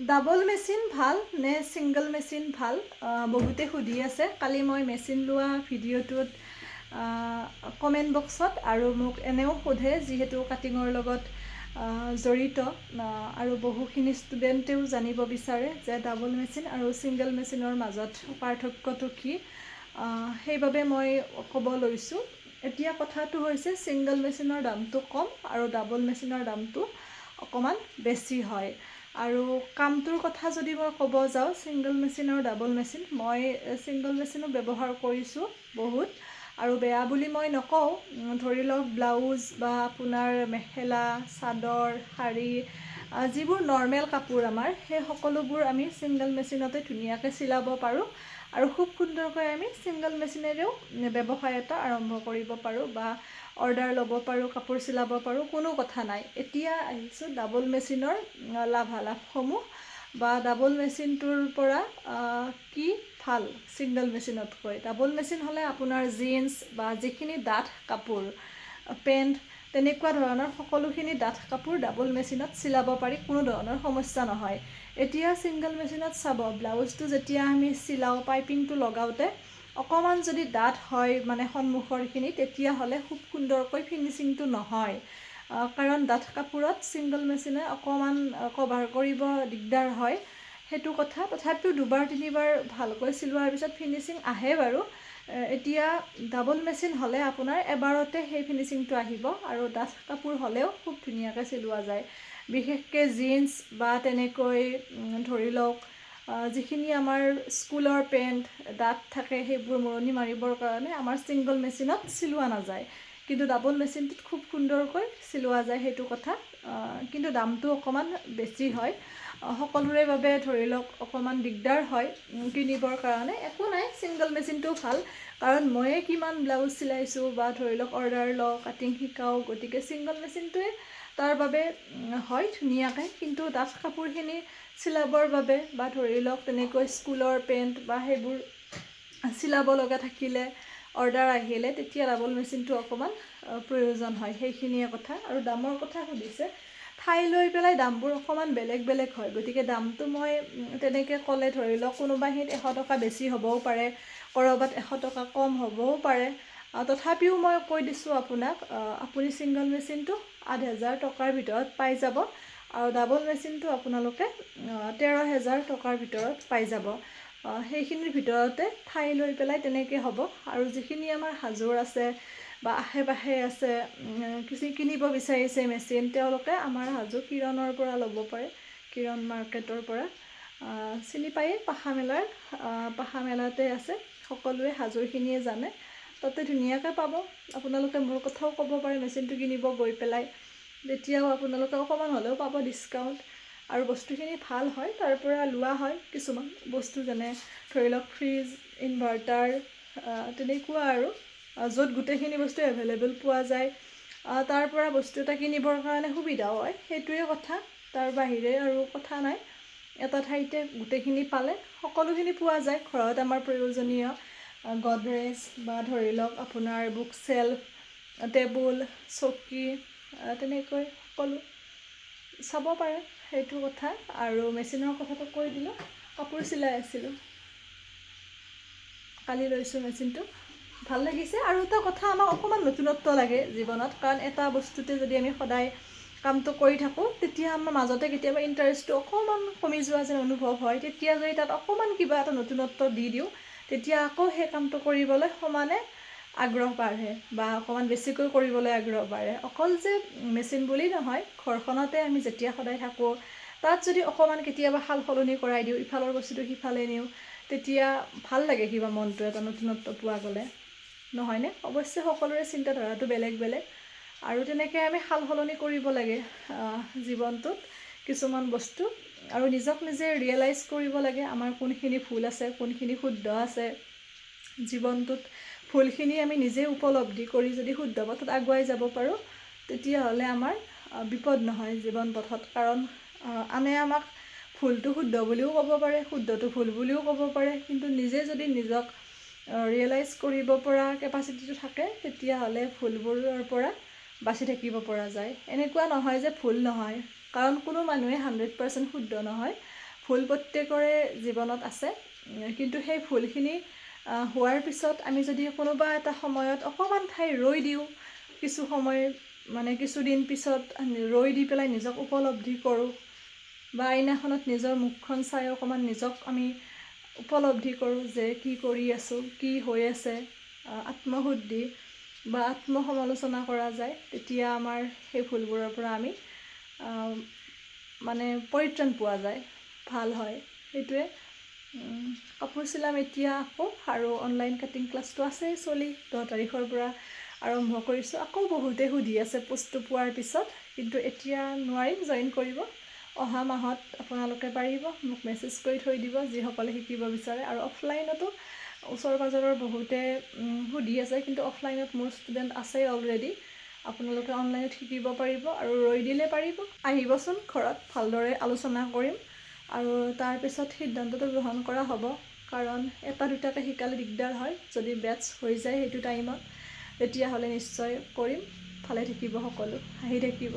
Double machine ভাল নে single machine ভাল? বহুতে সুধি আছে। কালি মই মেচিন লোৱা ভিডিঅ'টোত কমেণ্ট বক্সত আৰু মোক এনেও সোধে যিহেতু কাটিঙৰ লগত জড়িত আৰু বহুখিনি ষ্টুডেণ্টেও জানিব বিচাৰে যে ডাবল মেচিন আৰু ছিংগল মেচিনৰ মাজত পাৰ্থক্যটো কি। সেইবাবে মই ক'ব লৈছোঁ এতিয়া কথাটো হৈছে ছিংগল মেচিনৰ দামটো কম আৰু ডাবল মেচিনৰ দামটো অকণমান বেছি হয়। আৰু কামটোৰ কথা যদি মই ক'ব যাওঁ ছিংগল মেচিন আৰু ডাবল মেচিন মই ছিংগল মেচিনো ব্যৱহাৰ কৰিছোঁ বহুত। আৰু বেয়া বুলি মই নকওঁ। ধৰি লওক ব্লাউজ বা আপোনাৰ মেখেলা চাদৰ আহ, যিবোৰ নৰ্মেল কাপোৰ আমাৰ সেই সকলোবোৰ আমি ছিংগল মেচিনতে ধুনীয়াকৈ চিলাব পাৰোঁ আৰু খুব সুন্দৰকৈ আমি ছিংগল মেচিনেৰেও ব্যৱসায় এটা আৰম্ভ কৰিব পাৰোঁ বা অৰ্ডাৰ ল'ব পাৰোঁ কাপোৰ চিলাব পাৰোঁ কোনো কথা নাই। এতিয়া আহিছোঁ ডাবল মেচিনৰ লাভালাভসমূহ বা ডাবল মেচিনটোৰ পৰা কি ভাল ছিংগল মেচিনতকৈ ডাবল মেচিন হ'লে আপোনাৰ জিন্স বা যিখিনি ডাঠ কাপোৰ পেণ্ট তেনেকুৱা ধৰণৰ সকলোখিনি ডাঠ কাপোৰ ডাবল মেচিনত চিলাব পাৰি কোনো ধৰণৰ সমস্যা নহয়। এতিয়া ছিংগল মেচিনত চাব ব্লাউজটো যেতিয়া আমি চিলাওঁ পাইপিংটো লগাওঁতে অকণমান যদি ডাঠ হয় মানে সন্মুখৰখিনি তেতিয়াহ'লে খুব সুন্দৰকৈ ফিনিচিংটো নহয়। কাৰণ ডাঠ কাপোৰত ছিংগল মেচিনে অকণমান কভাৰ কৰিব দিগদাৰ হয়। সেইটো কথা। তথাপিও দুবাৰ তিনিবাৰ ভালকৈ চিলোৱাৰ পিছত ফিনিচিং আহে বাৰু। এতিয়া ডাবল মেচিন হ'লে আপোনাৰ এবাৰতে সেই ফিনিচিংটো আহিব আৰু ডাঠ কাপোৰ হ'লেও খুব ধুনীয়াকৈ চিলোৱা যায়। বিশেষকৈ জিন্স বা তেনেকৈ ধৰি লওক যিখিনি আমাৰ স্কুলৰ পেণ্ট ডাঠ থাকে সেইবোৰ মৰণি মাৰিবৰ কাৰণে আমাৰ ছিংগল মেচিনত চিলোৱা নাযায়। কিন্তু ডাবল মেচিনটোত খুব সুন্দৰকৈ চিলোৱা যায় সেইটো কথা। কিন্তু দামটো অকণমান বেছি হয়। সকলোৰে বাবে ধৰি লওক অকণমান দিগদাৰ হয় কিনিবৰ কাৰণে। একো নাই ছিংগল মেচিনটো ভাল। কাৰণ ময়ে কিমান ব্লাউজ চিলাইছোঁ বা ধৰি লওক অৰ্ডাৰ লওঁ কাটিং শিকাওঁ গতিকে ছিংগল মেচিনটোৱে তাৰ বাবে হয় ধুনীয়াকৈ। কিন্তু ডাঠ কাপোৰখিনি চিলাবৰ বাবে বা ধৰি লওক তেনেকৈ স্কুলৰ পেণ্ট বা সেইবোৰ চিলাব লগা থাকিলে অৰ্ডাৰ আহিলে তেতিয়া ডাবল মেচিনটো অকণমান প্ৰয়োজন হয়। সেইখিনিয়ে কথা। আৰু দামৰ কথা সুধিছে ঠাই লৈ পেলাই দামবোৰ অকণমান বেলেগ বেলেগ হয়। গতিকে দামটো মই তেনেকৈ ক'লে ধৰি লওক কোনোবাখিনিত এশ টকা বেছি হ'বও পাৰে ক'ৰবাত এশ টকা কম হ'বও পাৰে। তথাপিও মই কৈ দিছোঁ আপোনাক আপুনি ছিংগল মেচিনটো আঠ হেজাৰ টকাৰ ভিতৰত পাই যাব। আৰু ডাবল মেচিনটো আপোনালোকে তেৰ হেজাৰ টকাৰ ভিতৰত পাই যাব। সেইখিনিৰ ভিতৰতে ঠাই লৈ পেলাই তেনেকৈ হ'ব। আৰু যিখিনি আমাৰ হাজোৰ আছে বা আশে পাশে আছে কিছু কিনিব বিচাৰিছে মেচিন তেওঁলোকে আমাৰ হাজো কিৰণৰ পৰা ল'ব পাৰে কিৰণ মাৰ্কেটৰ পৰা। চিনি আহ, পাখা মেলাতে আছে সকলোৱে হাজোৰখিনিয়ে জানে। তাতে ধুনীয়াকৈ পাব। আপোনালোকে মোৰ কথাও ক'ব পাৰে মেচিনটো কিনিব গৈ পেলাই। তেতিয়াও আপোনালোকে অকণমান হ'লেও পাব ডিছকাউণ্ট আৰু বস্তুখিনি ভাল হয় তাৰ পৰা লোৱা হয় কিছুমান বস্তু যেনে ধৰি লওক ফ্ৰিজ ইনভাৰ্টাৰ তেনেকুৱা আৰু য'ত গোটেইখিনি বস্তু এভেইলেবল পোৱা যায়। তাৰ পৰা বস্তু এটা কিনিবৰ কাৰণে সুবিধাও হয় সেইটোৱে কথা। তাৰ বাহিৰে আৰু কথা নাই। এটা ঠাইতে গোটেইখিনি পালে সকলোখিনি পোৱা যায় ঘৰত আমাৰ প্ৰয়োজনীয় গডৰেজ বা ধৰি লওক আপোনাৰ বুক চেল্ফ টেবুল চকী তেনেকৈ সকলো। চাব পাৰে সেইটো কথা। আৰু মেচিনৰ কথাটো কৈ দিলোঁ কাপোৰ চিলাই আছিলোঁ। কালি লৈছোঁ মেচিনটো। ভাল লাগিছে। আৰু এটা কথা আমাক অকণমান নতুনত্ব লাগে জীৱনত। কাৰণ এটা বস্তুতে যদি আমি সদায় কামটো কৰি থাকোঁ তেতিয়া আমাৰ মাজতে কেতিয়াবা ইণ্টাৰেষ্টটো অকণমান কমি যোৱা যেন অনুভৱ হয়। তেতিয়া যদি তাত অকণমান কিবা এটা নতুনত্ব দি দিওঁ তেতিয়া আকৌ সেই কামটো কৰিবলৈ সমানে আগ্ৰহ বাঢ়ে বা অকণমান বেছিকৈ কৰিবলৈ আগ্ৰহ বাঢ়ে। অকল যে মেচিন বুলি নহয় ঘৰখনতে আমি যেতিয়া সদায় থাকোঁ তাত যদি অকণমান কেতিয়াবা সাল সলনি কৰাই দিওঁ ইফালৰ বস্তুটো সিফালে নিওঁ তেতিয়া ভাল লাগে কিবা মনটো এটা নতুনত্ব পোৱা গ'লে। নহয়নে? অৱশ্যে সকলোৰে চিন্তাধাৰাটো বেলেগ বেলেগ। আৰু তেনেকৈ আমি সাল সলনি কৰিব লাগে জীৱনটোত কিছুমান বস্তু। আৰু নিজক নিজে ৰিয়েলাইজ কৰিব লাগে আমাৰ কোনখিনি ভুল আছে কোনখিনি শুদ্ধ আছে। জীৱনটোত ভুলখিনি আমি নিজে উপলব্ধি কৰি যদি শুদ্ধ পথত আগুৱাই যাব পাৰোঁ তেতিয়াহ'লে আমাৰ বিপদ নহয় জীৱন পথত। কাৰণ আনে আমাক ভুলটো শুদ্ধ বুলিও ক'ব পাৰে শুদ্ধটো ভুল বুলিও ক'ব পাৰে। কিন্তু নিজে যদি নিজক ৰিয়েলাইজ কৰিব পৰা কেপাচিটিটো থাকে তেতিয়াহ'লে ভুলবোৰৰ পৰা বাচি থাকিব পৰা যায়। এনেকুৱা নহয় যে ভুল নহয়। কাৰণ কোনো মানুহে হাণ্ড্ৰেড পাৰ্চেণ্ট শুদ্ধ নহয়। ভুল প্ৰত্যেকৰে জীৱনত আছে। কিন্তু সেই ভুলখিনি হোৱাৰ পিছত আমি যদি কোনোবা এটা সময়ত অকণমান ঠাই ৰৈ দিওঁ কিছু সময় মানে কিছুদিন পিছত ৰৈ দি পেলাই নিজক উপলব্ধি কৰোঁ বা আইনাখনত নিজৰ মুখখন চাই অকণমান নিজক আমি উপলব্ধি কৰোঁ যে কি কৰি আছোঁ কি হৈ আছে আত্মশুদ্ধি বা আত্মসমালোচনা কৰা যায় তেতিয়া আমাৰ সেই ভুলবোৰৰ পৰা আমি মানে পৰিত্ৰাণ পোৱা যায় ভাল হয় সেইটোৱে। কাপোৰ চিলাম এতিয়া আকৌ আৰু অনলাইন কাটিং ক্লাছটো আছেই চলি দহ তাৰিখৰ পৰা আৰম্ভ কৰিছোঁ। আকৌ বহুতে সুধি আছে পোষ্টটো পোৱাৰ পিছত কিন্তু এতিয়া নোৱাৰিম জইন কৰিব। অহা মাহত আপোনালোকে পাৰিব মোক মেছেজ কৰি থৈ দিব যিসকলে শিকিব বিচাৰে। আৰু অফলাইনতো ওচৰ পাজৰৰ বহুতে সুধি আছে কিন্তু অফলাইনত মোৰ ষ্টুডেণ্ট আছেই অলৰেডি আপোনালোকে অনলাইনত শিকিব পাৰিব আৰু ৰৈ দিলে পাৰিব। আহিবচোন ঘৰত ভালদৰে আলোচনা কৰিম। আৰু তাৰপিছত সিদ্ধান্তটো গ্ৰহণ কৰা হ'ব। কাৰণ এটা দুটাকৈ শিকালে দিগদাৰ হয়। যদি বেটছ হৈ যায় সেইটো টাইমত তেতিয়াহ'লে নিশ্চয় কৰিম। ভালে থাকিব সকলো। হাঁহি থাকিব।